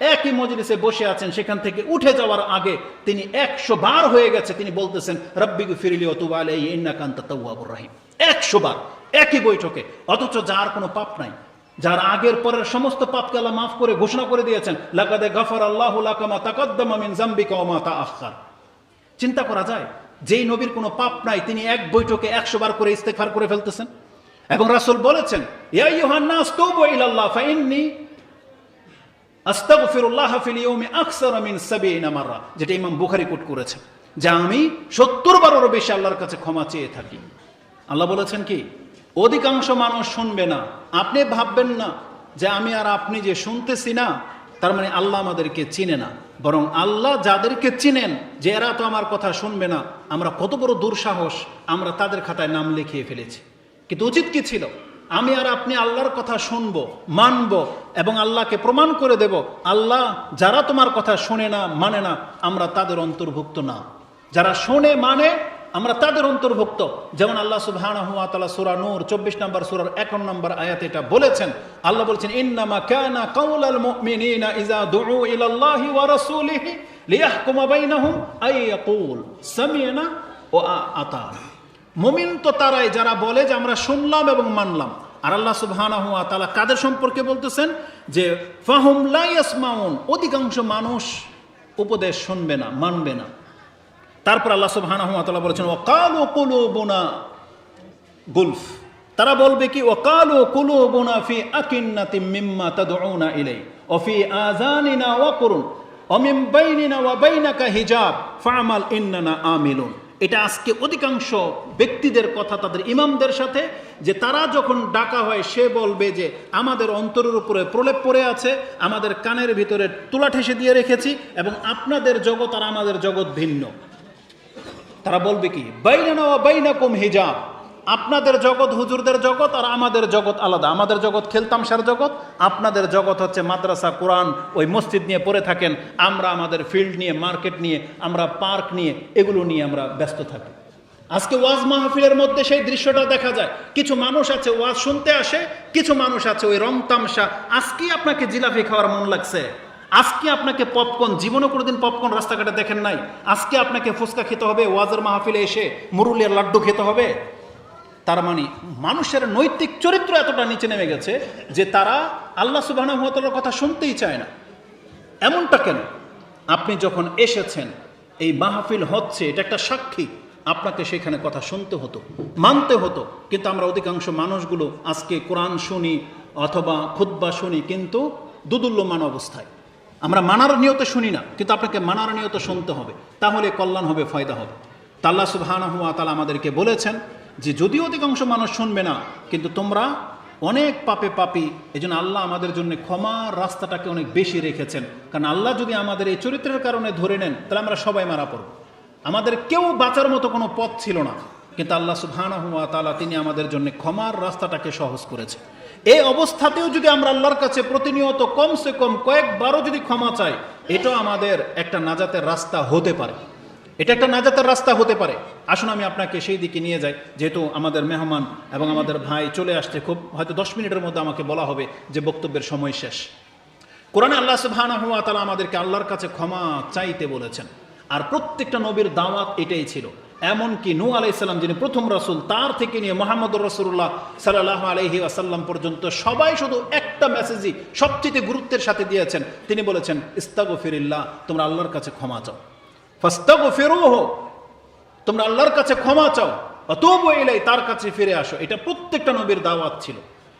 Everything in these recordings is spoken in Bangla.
একই মজলিসে বসে আছেন, সেখান থেকে উঠে যাওয়ার আগে তিনি একশো বার হয়ে গেছে। তিনি বলতেছেন রব্বিগু ফিরিলি অতুবা আলাই ইন্নাকান্ত তাওয়াবুর রাহিম। একশো বার, একই বৈঠকে। অথচ যার কোনো পাপ নাই। যার আগের পরের সমস্ত পাপকে আল্লাহ মাফ করে ঘোষণা করে দিয়েছেন, লাকাদে গফর আল্লাহ লাকামা তাকাদ্দামা মিন জাম্বিকা ওয়া মা তাআখার চিন্তা করা যায়, যেই নবীর কোনো পাপ নাই, তিনি এক বৈঠকে একশো বার করে ইস্তেকফার করে ফেলতেছেন। এবং রাসূল বলেছেন, ইয়া ইউহান্নাস তুবু ইলাল্লাহ ফাইন্নী আস্তাগফিরুল্লাহ ফিল ইয়াউমি আকসারা মিন 70 মাররা, যেটা ইমাম বুখারী কোট করেছেন যে আমি 70 বারেরও বেশি আল্লাহর কাছে ক্ষমা চেয়ে থাকি। আল্লাহ বলেছেন কি, অধিকাংশ মানুষ শুনবে না, আপনি ভাববেন না যে আমি আর আপনি যে শুনতেছি না, তার মানে আল্লাহ আমাদেরকে চিনে না, বরং আল্লাহ যাদেরকে চিনেন, যে এরা তো আমার কথা শুনবে না, আমরা কত বড় দুঃসাহস, আমরা তাদের খাতায় নাম লিখিয়ে ফেলেছি। কিন্তু উচিত কি ছিল? আমি আর আপনি আল্লাহর কথা শুনব, মানব এবং আল্লাহকে প্রমাণ করে দেব, আল্লাহ যারা তোমার কথা শোনে না মানে না, আমরা তাদের অন্তর্ভুক্ত না। যারা শোনে মানে আমরা তাদের অন্তর্ভুক্ত। যেমন আল্লাহ তাআলা সূরা নূর 24 নম্বর সুরার 51 নম্বর আয়াতে এটা বলেছেন। আল্লাহ বলেছেন, ইন্নামা কানা কাউলাল মুমিনিনা ইযা দুউ ইলাল্লাহি ওয়া রাসূলিহি লিয়াহকুমা বাইনাহুম আই ইয়াকুল, সামি'না ওয়া আতা'না। মুমিন তো তারাই যারা বলে যে আমরা শুনলাম এবং মানলাম। আর আল্লাহ সুবহানাহু ওয়া তাআলা কাদের সম্পর্কে বলতেছেন? যে ফাহুম লা ইয়াসমাউন, অধিকাংশ মানুষ উপদেশ শুনবে না, মানবে না। তারপর আল্লাহ সুবহানাহু ওয়া তাআলা বলেছেন, ওয়াকালু কুলুবুনা গুলফ। তারা বলবে কি, ওয়াকালু কুলুবুনা ফি আকিন্নাতিম মিম্মা তাদউনা ইলাই ওয়া ফি আযানিনা ওয়াকুরুন ওয়া মিন বাইনিনা ওয়া বাইনাকা হিজাব, ফা'মাল ইন্নানা আমিলুন। এটা আজকে অধিকাংশ ব্যক্তিদের কথা তাদের ইমামদের সাথে, যে তারা যখন ডাকা হয়, সে বলবে যে আমাদের অন্তরের উপরে প্রলেপ পড়ে আছে, আমাদের কানের ভিতরে তুলা ঠেসে দিয়ে রেখেছি, এবং আপনাদের জগৎ আর আমাদের জগৎ ভিন্ন। তারা বলবে কি? বাইনা বাইনা কম হিজাব। আপনাদের জগৎ হুজুরদের জগৎ আর আমাদের জগৎ আলাদা। আমাদের জগৎ খেলতামশার জগৎ, আপনাদের জগৎ হচ্ছে মাদ্রাসা, কোরআন, ওই মসজিদ নিয়ে পড়ে থাকেন। আমরা আমাদের ফিল্ড নিয়ে, মার্কেট নিয়ে, আমরা পার্ক নিয়ে, এগুলো নিয়ে আমরা ব্যস্ত থাকি। আজকে ওয়াজ মাহফিলের মধ্যে সেই দৃশ্যটা দেখা যায়। কিছু মানুষ আছে ওয়াজ শুনতে আসে, কিছু মানুষ আছে ওই রং তামসা আজকে আপনাকে জিলাপি খাওয়ার মন লাগছে? আজকে আপনাকে পপকর্ন, জীবনে কোনোদিন পপকর্ন রাস্তাঘাটে দেখেন নাই? আজকে আপনাকে ফুচকা খেতে হবে, ওয়াজের মাহফিলে এসে মুরুলিয়ার লাড্ডু খেতে হবে? তার মানে মানুষের নৈতিক চরিত্র এতটা নিচে নেমে গেছে যে তারা আল্লাহ সুবাহর কথা শুনতেই চায় না। এমনটা কেন? আপনি যখন এসেছেন, এই মাহফিল হচ্ছে, এটা একটা সাক্ষী। আপনাকে সেখানে কথা শুনতে হতো, মানতে হতো। কিন্তু আমরা অধিকাংশ মানুষগুলো আজকে কোরআন শুনি অথবা খুদ্া শুনি, কিন্তু দুদুল্যমান অবস্থায়। আমরা মানার নিয়তে শুনি না, কিন্তু আপনাকে মানার নিয়তে শুনতে হবে। তাহলে কল্যাণ হবে, ফায়দা হবে। তাল্লা সুবহানাহু ওয়া তাআলা আমাদেরকে বলেছেন যে যদিও অধিকাংশ মানুষ শুনবে না, কিন্তু তোমরা অনেক পাপে পাপি এই আল্লাহ আমাদের জন্য ক্ষমার রাস্তাটাকে অনেক বেশি রেখেছেন। কারণ আল্লাহ যদি আমাদের এই চরিত্রের কারণে ধরে নেন, তাহলে আমরা সবাই মারা পড়ব। আমাদের কেউ বাঁচার মতো কোনো পথ ছিল না, কিন্তু আল্লাহ সুবহানাহু ওয়া তাআলা তিনি আমাদের জন্য ক্ষমার রাস্তাটাকে সহজ করেছে। এই অবস্থাতেও যদি আমরা আল্লাহর কাছে প্রতিনিয়ত কমসে কম কয়েকবারও যদি ক্ষমা চাই এটা আমাদের একটা নাজাতের রাস্তা হতে পারে। এটা একটা নাজাতের রাস্তা হতে পারে। আসুন আমি আপনাকে সেই দিকে নিয়ে যাই, যেহেতু আমাদের মেহমান এবং আমাদের ভাই চলে আসছে, খুব হয়তো দশ মিনিটের মধ্যে আমাকে বলা হবে যে বক্তব্যের সময় শেষ। কোরআনে আল্লাহ সুবহানাহু ওয়া তাআলা আমাদেরকে আল্লাহর কাছে ক্ষমা চাইতে বলেছেন, আর প্রত্যেকটা নবীর দাওয়াত এটাই ছিল। এমনকি নু আলাইসাল্লাম যিনি প্রথম রাসূল, তার থেকে নিয়ে মোহাম্মদ রসুল্লাহ সাল্লাহ আলহি আসাল্লাম পর্যন্ত সবাই শুধু একটা মেসেজই সবচেয়ে গুরুত্বের সাথে দিয়েছেন। তিনি বলেছেন, ইস্তাগফিরিল্লাহ, তোমরা আল্লাহর কাছে ক্ষমা চাও। ফাস্তাগফিরুহ। তোমরা আল্লাহর কাছে ক্ষমা চাও। অতব এলাই তার কাছে ফিরে আসো। এটা প্রত্যেকটা নবীর দাওয়াত ছিল।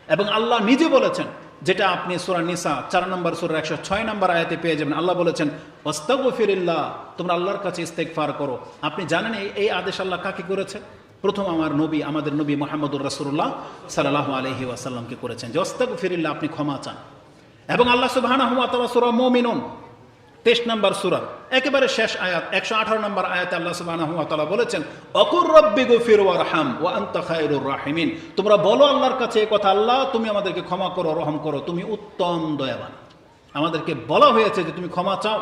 এবং আল্লাহ নিজে বলেছেন, যেটা আপনি সুরা নিসা, চার নম্বর সুরা, একশো ছয় নম্বর আয়াতে পেয়ে যাবেন। আল্লাহ বলেছেন ওস্তাগফিরিল্লাহ তোমরা আল্লাহর কাছে ইস্তেকফার করো। আপনি জানেন এই- আদেশ আল্লাহ কাকে করেছে? প্রথম আমার নবী, আমাদের নবী মোহাম্মদুর রসুল্লাহ সাল্লাহ আলহি ওয়াসাল্লামকে করেছেন যে ওস্তাগফিরিল্লাহ আপনি ক্ষমা চান। এবং আল্লাহ তাআলা সূরা মুমিনুন তেইশ নম্বর সুরা, একেবারে শেষ আয়াত, একশো আঠারো নম্বর আয়াতে আল্লাহ তাআলা বলেছেন, অকুর রব্বি গফির ওয়ারহাম ওয়া আনতা খায়রুর রাহিমিন। তোমরা বলো আল্লাহর কাছে এই কথা, আল্লাহ, তুমি আমাদেরকে ক্ষমা করো, রহম করো, তুমি উত্তম দয়াবান। আমাদেরকে বলা হয়েছে যে তুমি ক্ষমা চাও।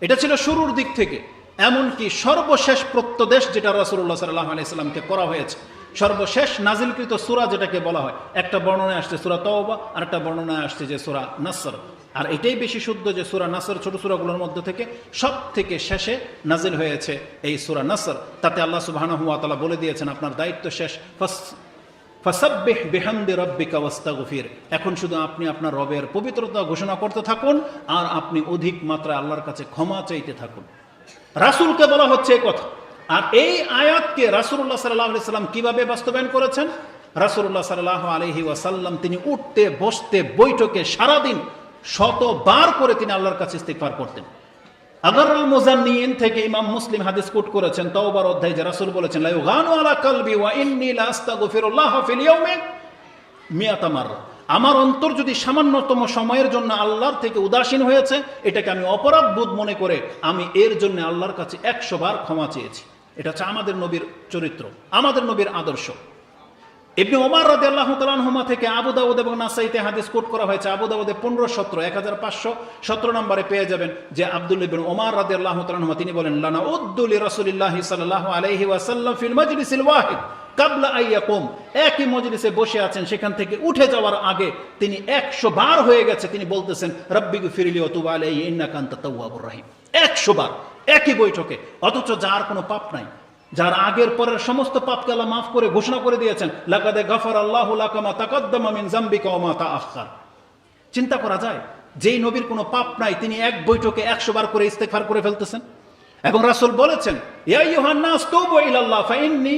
এটা ছিল শুরুর দিক থেকে। এমনকি সর্বশেষ প্রত্যদেশ যেটা রাসূলুল্লাহ সাল্লাল্লাহু আলাইহি সাল্লামকে করা হয়েছে। সর্বশেষ নাজিলকৃত সুরা যেটাকে বলা হয়, একটা বর্ণনায় আসছে সুরা তওবা আর একটা বর্ণনায় আসছে যে সুরা নাসর। আর এটাই বেশি শুদ্ধ যে সুরা নাসর ছোট সুরাগুলোর মধ্যে থেকে সব থেকে শেষে নাজিল হয়েছে এই সুরা নাসর। তাতে আল্লাহ সুবহানাহু ওয়া তাআলা বলে দিয়েছেন, আপনার দায়িত্ব শেষ। ফাস- ফাসাব্বিহ রাব্বিকা ওয়াস্তাগফির। এখন শুধু আপনি আপনার রবের পবিত্রতা ঘোষণা করতে থাকুন, আর আপনি অধিক মাত্রায় আল্লাহর কাছে ক্ষমা চাইতে থাকুন। রাসূলকে বলা হচ্ছে এই কথা। আর এই আয়াতকে রাসূলুল্লাহ সাল্লাল্লাহু আলাইহি সাল্লাম কীভাবে বাস্তবায়ন করেছেন? রাসূলুল্লাহ সাল্লাল্লাহু আলাইহি ওয়াসাল্লাম তিনি উঠতে, বসতে, বৈঠকে সারাদিন শতবার করে তিনি আল্লাহর কাছে ইস্তিগফার করতেন। আগারুল মুজান্নিন থেকে ইমাম মুসলিম হাদিস কোট করেছেন, তওবার অধ্যায় যে রাসূল বলেছেন, লা ইউগানু আলা কলবি ওয়া ইন্নী লা আস্তাগফিরুল্লাহ ফিল ইয়াউমি মিয়াতা আমার অন্তর যদি সামান্যতম সময়ের জন্য আল্লাহর থেকে উদাসীন হয়েছে, এটাকে আমি অপরাধ বোধ মনে করে আমি এর জন্য আল্লাহর কাছে একশো বার ক্ষমা চেয়েছি। এটা হচ্ছে আমাদের নবীর চরিত্র, আমাদের নবীর আদর্শ। ইবনে ওমর তাআলা আনহুমা থেকে আবু দাউদ এবং নাসাইতে হাদিস কোট করা হয়েছে, আবু দাউদে 15 17 1517 নম্বরে পেয়ে যাবেন যে আব্দুল্লাহ ইবনে ওমর তাআলা আনহুমা, তিনি বলেন, লানা উদ্দুলি রাসূলিল্লাহি সাল্লাল্লাহু আলাইহি ওয়াসাল্লাম ফিল ওয়াহিদ কাবলা আইয়াকুম একই মজলিসে বসে আছেন, সেখান থেকে উঠে যাওয়ার আগে তিনি 100 বার হয়ে গেছে, তিনি বলতেছেন রাব্বিগু ফিরলি ওয়া তুব আলাইহি, ইন্নাকা আনতা তাওয়াবুর রহিম। 100 বার। একই বৈঠকে। অথচ যার কোনো পাপ নাই। যার আগের পরের সমস্ত পাপকে আল্লাহ মাফ করে ঘোষণা করে দিয়েছেন, লাকাদে গফর আল্লাহ তাআখার চিন্তা করা যায়, যেই নবীর কোনো পাপ নাই, তিনি এক বৈঠকে 100 বার করে ইস্তেগফার করে ফেলতেছেন। এবং রাসুল বলেছেন আইয়ুহান নাস, তুবু ইলাল্লাহ, ফাইন্নী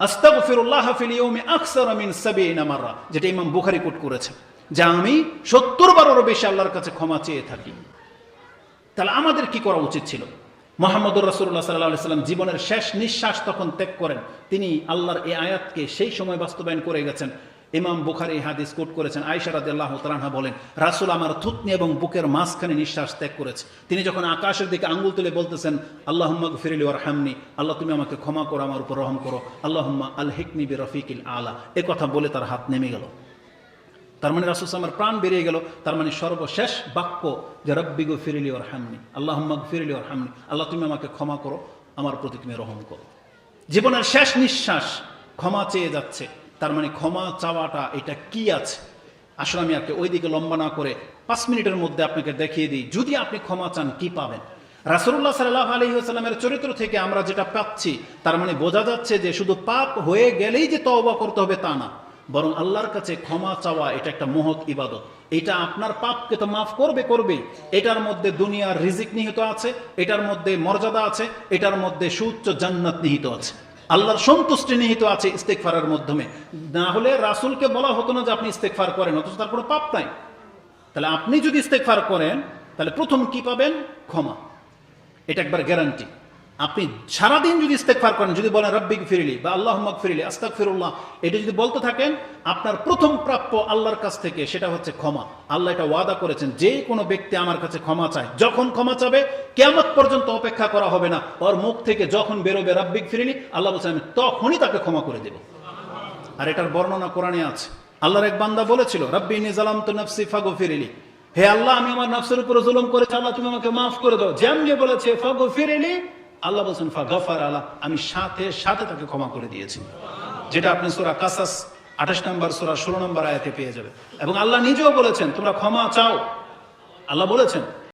আস্তাগফিরুল্লাহ ফিল ইয়াউমি আকসারা 70 মাররা। যেটা ইমাম বুখারী কোট করেছেন যা আমি 70 বারেরও বেশি আল্লাহর কাছে ক্ষমা চেয়ে থাকি। তাহলে আমাদের কি করা উচিত ছিল? মোহাম্মদুর রাসুল্লাহ সাল্লাহ সাল্লাম জীবনের শেষ নিঃশ্বাস তখন ত্যাগ করেন। তিনি আল্লাহর এই আয়াতকে সেই সময় বাস্তবায়ন করে গেছেন। ইমাম বুখারি হাদিস কোট করেছেন। আয়সা রাদি আল্লাহ তালাহা বলেন, রাসুল আমার থুতনি এবং বুকের মাঝখানে নিঃশ্বাস ত্যাগ করেছে। তিনি যখন আকাশের দিকে আঙ্গুল তুলে বলতেছেন আল্লাহ ফিরিলি ওর হামনি আল্লাহ তুমি আমাকে ক্ষমা করো, আমার উপর রহম করো। আল্লাহ আল হিকনি বি রফিকিল আলা। এ কথা বলে তার হাত নেমে গেল। তার মানে রাসুল আমার প্রাণ বেরিয়ে গেল তার মানে সর্বশেষ বাক্য যে রব্বিগো ফিরিলি ওর হামনি আল্লাহ ফিরিলি ওর হামনি আল্লাহ তুমি আমাকে ক্ষমা করো, আমার প্রতি তুমি রহম করো। জীবনের শেষ নিঃশ্বাস ক্ষমা চেয়ে যাচ্ছে তার মানে ক্ষমা চাওয়াটা এটা কি আছে? আসলে আমি আজকে ওইদিকে লম্বা না করে পাঁচ মিনিটের মধ্যে আপনাকে দেখিয়ে দিই, যদি আপনি ক্ষমা চান, কি পাবেন? রাসুল্লাহ সাল্লাহ আলহিহাস্লামের চরিত্র থেকে আমরা যেটা পাচ্ছি তার মানে বোঝা যাচ্ছে যে শুধু পাপ হয়ে গেলেই যে তওবা করতে হবে তা না। বরং আল্লাহর কাছে ক্ষমা চাওয়া এটা একটা মহৎ ইবাদত। এটা আপনার পাপকে তো মাফ করবে করবে এটার মধ্যে দুনিয়ার রিজিক নিহিত আছে, এটার মধ্যে মর্যাদা আছে, এটার মধ্যে সুউচ্চ জান্নাত নিহিত আছে। আল্লাহর সন্তুষ্টি নিহিত আছে ইস্তেকফারের মাধ্যমে। না হলে রাসুলকে বলা হতো না যে আপনি ইস্তেকফার করেন, অথচ তার কোনো পাপ নাই। তাহলে আপনি যদি ইস্তেকফার করেন, তাহলে প্রথম কি পাবেন? ক্ষমা। এটা একবার গ্যারান্টি আপনি সারাদিন যদি ইস্তেকফার করেন, যদি বলেন রব্বিক ফিরিলি বা আল্লাহ ফিরিলি আস্তাক ফিরুল্লাহ এটা যদি বলতে থাকেন, আপনার প্রথম প্রাপ্য আল্লাহর কাছ থেকে সেটা হচ্ছে ক্ষমা। আল্লাহ এটা ওয়াদা করেছেন, যে কোনো ব্যক্তি আমার কাছে ক্ষমা চায়, যখন ক্ষমা চাবে কেমন পর্যন্ত অপেক্ষা করা হবে না। ওর মুখ থেকে যখন বেরোবে রব্বিক ফিরিলি আল্লাহ বলছেন, আমি তখনই তাকে ক্ষমা করে দেব। আর এটার বর্ণনা কোরআনে আছে। আল্লাহর এক বান্দা বলেছিল, রব্বি নিজালাম তো নফসি ফাগো ফিরিলি হে আল্লাহ, আমি আমার নফসের উপরে জুলুম করেছি, আল্লাহ তুমি আমাকে মাফ করে দাও। যেমনি বলেছে ফাগো ফিরিলি আল্লাহ বলছেন ফা গফার আলা আমি সাথে সাথে তাকে ক্ষমা করে দিয়েছি। যেটা আপনি সোরা কাসাস আঠাশ নম্বর, সোরা ষোলো নম্বর আয়াতে পেয়ে যাবে এবং আল্লাহ নিজেও বলেছেন, তোমরা ক্ষমা চাও। আল্লাহ বলেছেন